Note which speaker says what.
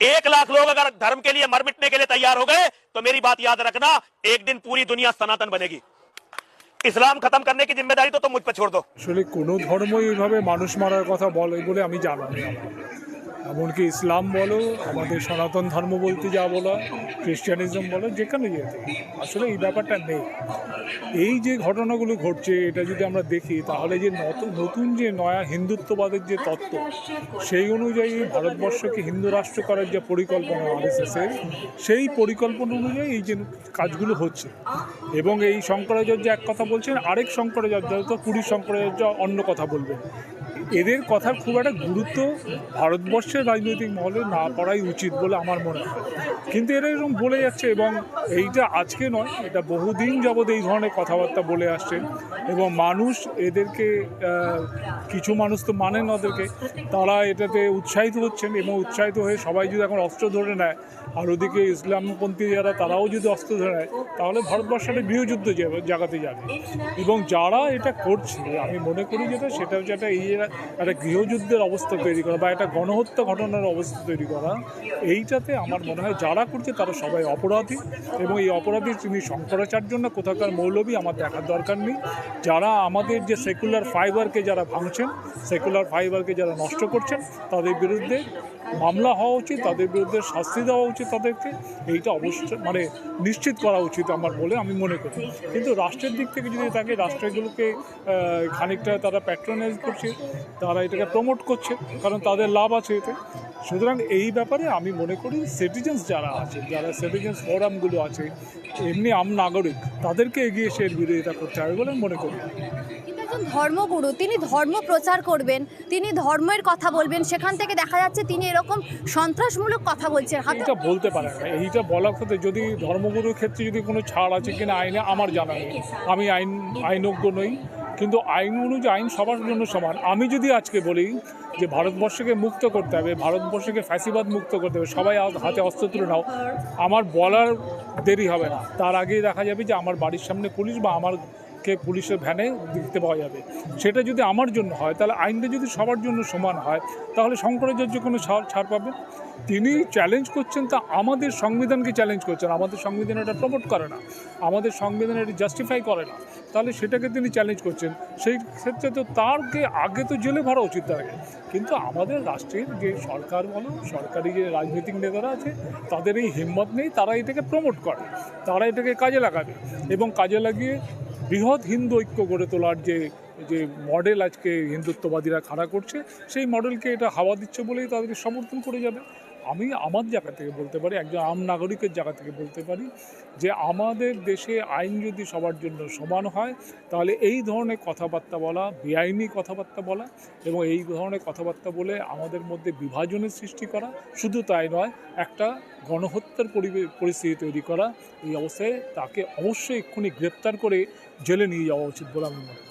Speaker 1: एक लाख लोग अगर धर्म के लिए मर मिटने के लिए तैयार हो गए तो मेरी बात याद रखना एक दिन पूरी दुनिया सनातन बनेगी इस्लाम खत्म करने की जिम्मेदारी तो तुम मुझ पर छोड़ दो
Speaker 2: আসলে কোনো ধর্মই এইভাবে মানুষ মারার কথা বলে বলে আমি জানি না এমনকি ইসলাম বলো, আমাদের সনাতন ধর্ম বলতে যা বলো, খ্রিস্টানিজম বলো, যেখানে যেতে। আসলে এই ব্যাপারটা নেই। এই যে ঘটনাগুলো ঘটছে, এটা যদি আমরা দেখি, তাহলে যে নতুন নতুন যে নয়া হিন্দুত্ববাদের যে তত্ত্ব, সেই অনুযায়ী ভারতবর্ষকে হিন্দু রাষ্ট্র করার যে পরিকল্পনা আরএসএসের সেই পরিকল্পনা অনুযায়ী এই যে কাজগুলো হচ্ছে। এবং এই শঙ্করাচার্য এক কথা বলছেন, আরেক শঙ্করাচার্য তো পুরী শঙ্করাচার্য অন্য কথা বলবেন। এদের কথার খুব একটা গুরুত্ব ভারতবর্ষের রাজনৈতিক মহলে না পড়াই উচিত বলে আমার মনে হয়। কিন্তু এরা এরকম বলে যাচ্ছে এবং এইটা আজকে নয়, এটা বহুদিন যাবৎ এই ধরনের কথাবার্তা বলে আসছেন এবং মানুষ এদেরকে কিছু মানুষ তো মানেন ওদেরকে, তারা এটাতে উৎসাহিত হচ্ছেন এবং উৎসাহিত হয়ে সবাই যদি এখন অস্ত্র ধরে নেয়, আর ওদিকে ইসলামপন্থী যারা, তারাও যদি অস্ত্র ধরে নেয়, তাহলে ভারতবর্ষ একটা গৃহযুদ্ধ জাগাতে যাবে। এবং যারা এটা করছে, আমি মনে করি যেটা, সেটা হচ্ছে একটা এই একটা গৃহযুদ্ধের অবস্থা তৈরি করা বা একটা গণহত্যা ঘটনার অবস্থা তৈরি করা, এইটাতে আমার মনে হয় যারা করছে তারা সবাই অপরাধী এবং এই অপরাধী তিনি শঙ্করাচার্য না, কোথাকার মৌলবী, আমার দেখার দরকার নেই। যারা আমাদের যে সেকুলার ফাইবারকে যারা ভাঙছেন, সেকুলার ফাইবারকে যারা নষ্ট করছেন, তাদের বিরুদ্ধে মামলা হওয়া উচিত, তাদের বিরুদ্ধে শাস্তি দেওয়া উচিত তাদেরকে। এইটা অবশ্যই মানে নিশ্চিত করা উচিত আমার বলে আমি মনে করি। কিন্তু রাষ্ট্রের দিক থেকে যদি তাকে রাষ্ট্রগুলোকে খানিকটা তারা প্যাট্রোনাইজ করছে, তারা এটাকে প্রমোট করছে, কারণ তাদের লাভ আছে এতে। সুতরাং এই ব্যাপারে আমি মনে করি সিটিজেন্স যারা আছে, যারা সিটিজেন্স ফোরামগুলো আছে, এমনি আম নাগরিক, তাদেরকে এগিয়ে এসে এর বিরোধিতা করতে হবে বলে মনে করি।
Speaker 3: একজন ধর্মগুরু, তিনি ধর্ম প্রচার করবেন, তিনি ধর্মের কথা বলবেন, সেখান থেকে দেখা যাচ্ছে তিনি এরকম সন্ত্রাসমূলক কথা বলছেন। হাতে
Speaker 2: এইটা বলতে পারেন না, এইটা বলার ক্ষেত্রে যদি ধর্মগুরুর ক্ষেত্রে যদি কোনো ছাড় আছে কিনা আইনে, আমার জানা নেই। আমি আইন, আইনজ্ঞ নই, কিন্তু আইন অনুযায়ী আইন সবার জন্য সমান। আমি যদি আজকে বলি যে ভারতবর্ষকে মুক্ত করতে হবে, ভারতবর্ষকে ফ্যাসিবাদ মুক্ত করতে হবে, সবাই হাতে অস্ত্র নাও, আমার বলার দেরি হবে না। তার আগেই দেখা যাবে যে আমার বাড়ির সামনে পুলিশ বা আমার কে পুলিশের ভ্যানে দেখতে পাওয়া যাবে। সেটা যদি আমার জন্য হয়, তাহলে আইনটা যদি সবার জন্য সমান হয়, তাহলে শঙ্করাচার্য কোনো ছাড় পাবে? তিনি চ্যালেঞ্জ করছেন, তা আমাদের সংবিধানকে চ্যালেঞ্জ করছেন। আমাদের সংবিধান এটা প্রমোট করে না। আমাদের সংবিধান এটা জাস্টিফাই করে না। তাহলে সেটাকে তিনি চ্যালেঞ্জ করছেন। সেই ক্ষেত্রে তো তারকে আগে তো জেলে ভরা উচিত তাকে। কিন্তু আমাদের রাষ্ট্রের যে সরকার বলো, সরকারি যে রাজনৈতিক নেতারা আছে, তাদের এই হিম্মত নেই, তারা এটাকে প্রমোট করে, তারা এটাকে কাজে লাগাবে। এবং কাজে লাগিয়ে বৃহৎ হিন্দু ঐক্য গড়ে তোলার যে যে মডেল আজকে হিন্দুত্ববাদীরা খাড়া করছে, সেই মডেলকে এটা হাওয়া দিচ্ছে বলেই তাদেরকে সমর্থন করে যাবে। আমি আমার জায়গা থেকে বলতে পারি, একজন আম নাগরিকের জায়গা থেকে বলতে পারি যে আমাদের দেশে আইন যদি সবার জন্য সমান হয়, তাহলে এই ধরনের কথাবার্তা বলা, বেআইনি কথাবার্তা বলা এবং এই ধরনের কথাবার্তা বলে আমাদের মধ্যে বিভাজনের সৃষ্টি করা, শুধু তাই নয়, একটা গণহত্যার পরিস্থিতি তৈরি করা, এই অবস্থায় তাকে অবশ্যই এক্ষুনি গ্রেপ্তার করে জেলে নিয়ে যাওয়া উচিত বলে আমি মনে করি।